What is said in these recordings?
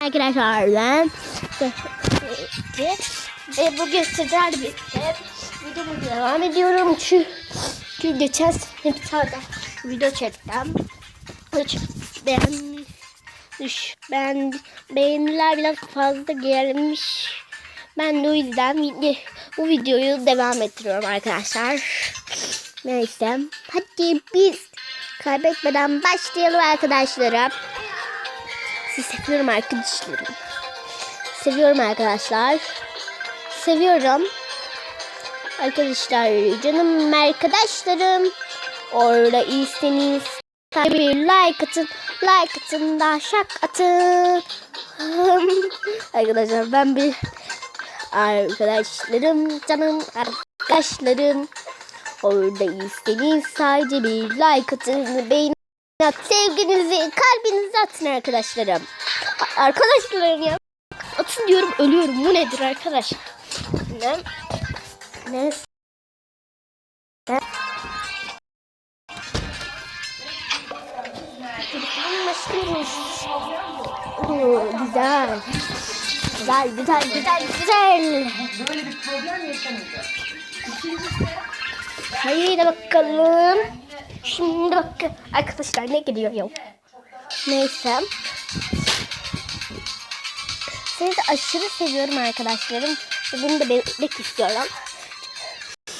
Arkadaşlar ben ve bugün sizlerle birlikte videomu devam ediyorum çünkü geçen sene bir video çektim. Hiç beğenmiş, ben beğeniler biraz fazla gelmiş. Ben de o yüzden bu videoyu devam ettiriyorum arkadaşlar. Neyse hadi biz kaybetmeden başlayalım arkadaşlarım. Seviyorum arkadaşlarım. Seviyorum arkadaşlar. Seviyorum. Arkadaşlar canım arkadaşlarım. Orada iyiseniz bir like atın. Like atın da şak atın. arkadaşlar ben bir arkadaşlarım canım arkadaşlarım. Orada iyiseniz sadece bir like atın. Beğenin sevginizi, kalbinizi atın arkadaşlarım. Arkadaşlarım ya. Atın diyorum ölüyorum. Bu nedir arkadaş? Ne? Ne? Oo, güzel. Güzel, güzel, güzel, güzel. Böyle bir problem. İkincisi Haydi bakalım. Şimdi bakın. Arkadaşlar ne geliyor ya? Neyse. Seni de aşırı seviyorum arkadaşlarım. Bunu da belirtmek istiyorum.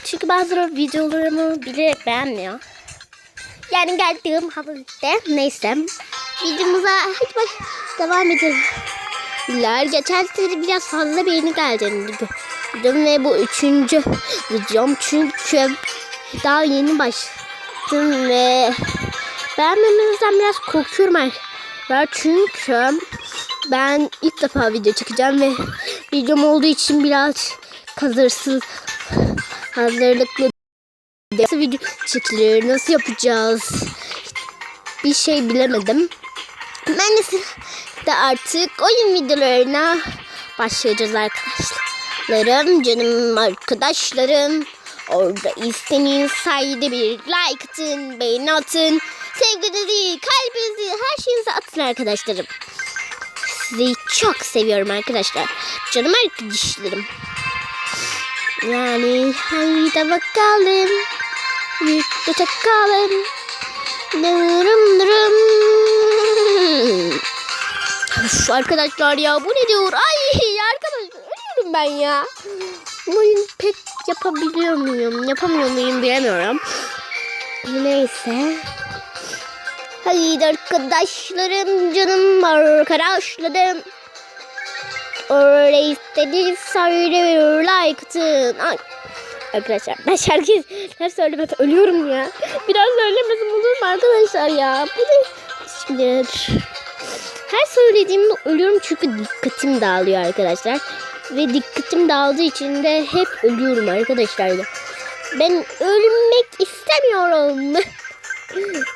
Çünkü bazıları videolarımı bilerek beğenmiyor. Yani geldiğim haberinde neyse. Videomuza hadi bak devam edelim. Ler geçen sene biraz fazla beğeni geldiğini gördüm ve bu üçüncü videom çünkü daha yeni başladım ve beğenmemenizden biraz korkuyorum arkadaşlar çünkü ben ilk defa video çekeceğim ve videom olduğu için biraz hazırsız hazırlıklı nasıl video çekilir nasıl yapacağız? Bir şey bilemedim. Ben de artık oyun videolarına başlayacağız arkadaşlarım canım arkadaşlarım orada istediğiniz sayede bir like atın beğeni atın sevginizi kalbinizi her şeyinizi atın arkadaşlarım sizi çok seviyorum arkadaşlar canım arkadaşlarım yani haydi bakalım birlikte çakalım Dırım dırım. Üf, arkadaşlar ya bu ne diyor? Ay arkadaşlar ölüyorum ben ya. Bu oyunu pek yapabiliyor muyum? Yapamıyor muyum bilemiyorum. Neyse. Haydi arkadaşlarım canım arkadaşlarım. Öyle istediğiniz söyle bir like atın. Arkadaşlar ben şarkılar söylemeden ölüyorum ya. Biraz söylemesem olur mu arkadaşlar ya? Bu ne? Şimdi her söylediğimde ölüyorum çünkü dikkatim dağılıyor arkadaşlar. Ve dikkatim dağıldığı için de hep ölüyorum arkadaşlar. Ben ölmek istemiyorum.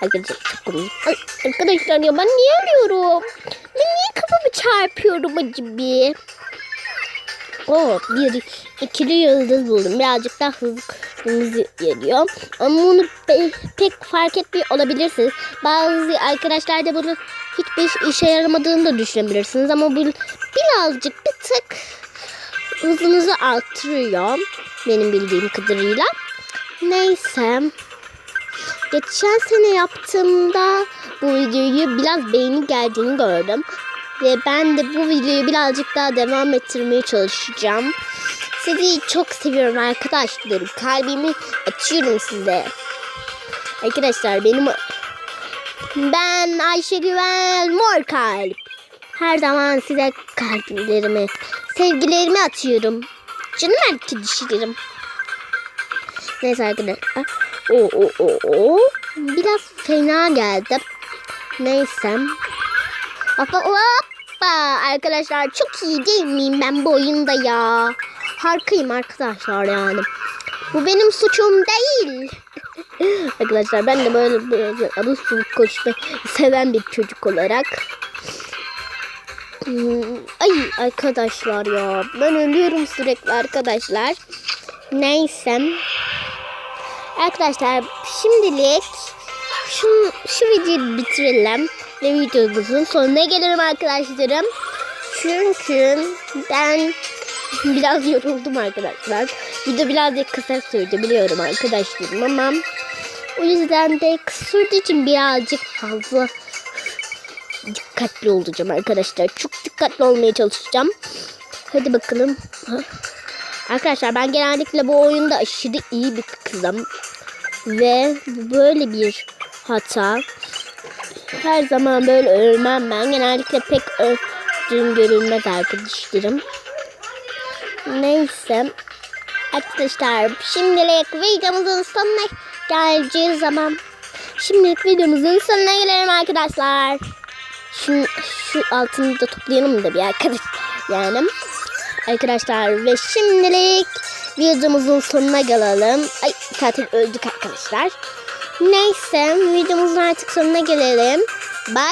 Arkadaşlar çok komik. Arkadaşlar ya ben niye ölüyorum? Ben niye kafamı çarpıyorum acaba? O bir ikili yıldız buldum. Birazcık daha hızlı geliyor. Ama bunu pe- pek fark etmiyor olabilirsiniz. Bazı arkadaşlar da bunu hiçbir işe yaramadığını da düşünebilirsiniz. Ama bu birazcık bir tık hızınızı arttırıyor. Benim bildiğim kadarıyla. Neyse. Geçen sene yaptığımda bu videoyu biraz beğeni geldiğini gördüm. Ve ben de bu videoyu birazcık daha devam ettirmeye çalışacağım. Sizi çok seviyorum arkadaşlarım. Kalbimi açıyorum size. Arkadaşlar benim ben Ayşe Güven Mor Kalp. Her zaman size kalplerimi, sevgilerimi atıyorum. Canım arkadaşlarım. Neyse arkadaşlar. O o o o. Biraz fena geldi. Neyse. Hoppa hoppa. Arkadaşlar çok iyi değil miyim ben bu oyunda ya? Harikayım arkadaşlar yani. Bu benim suçum değil. arkadaşlar ben de böyle böyle adı koşmayı seven bir çocuk olarak. Hmm, Ay arkadaşlar ya ben ölüyorum sürekli arkadaşlar. Neyse. Arkadaşlar şimdilik şu, şu videoyu bitirelim. Ve videomuzun sonuna gelelim arkadaşlarım. Çünkü ben biraz yoruldum arkadaşlar. Video birazcık kısa sürdü biliyorum arkadaşlarım ama o yüzden de kısa sürdüğü için birazcık fazla dikkatli olacağım arkadaşlar. Çok dikkatli olmaya çalışacağım. Hadi bakalım. Ha. Arkadaşlar ben genellikle bu oyunda aşırı iyi bir kızım. Ve böyle bir hata. Her zaman böyle ölmem ben. Genellikle pek öldüğüm görülmez arkadaşlarım. Neyse. Arkadaşlar şimdilik videomuzun sonuna geleceğiz zaman. Şimdilik videomuzun sonuna gelelim arkadaşlar. Şu, şu altını da toplayalım da bir arkadaş. Yani. Arkadaşlar ve şimdilik videomuzun sonuna gelelim. Ay zaten öldük arkadaşlar. Neyse videomuzun artık sonuna gelelim. Bye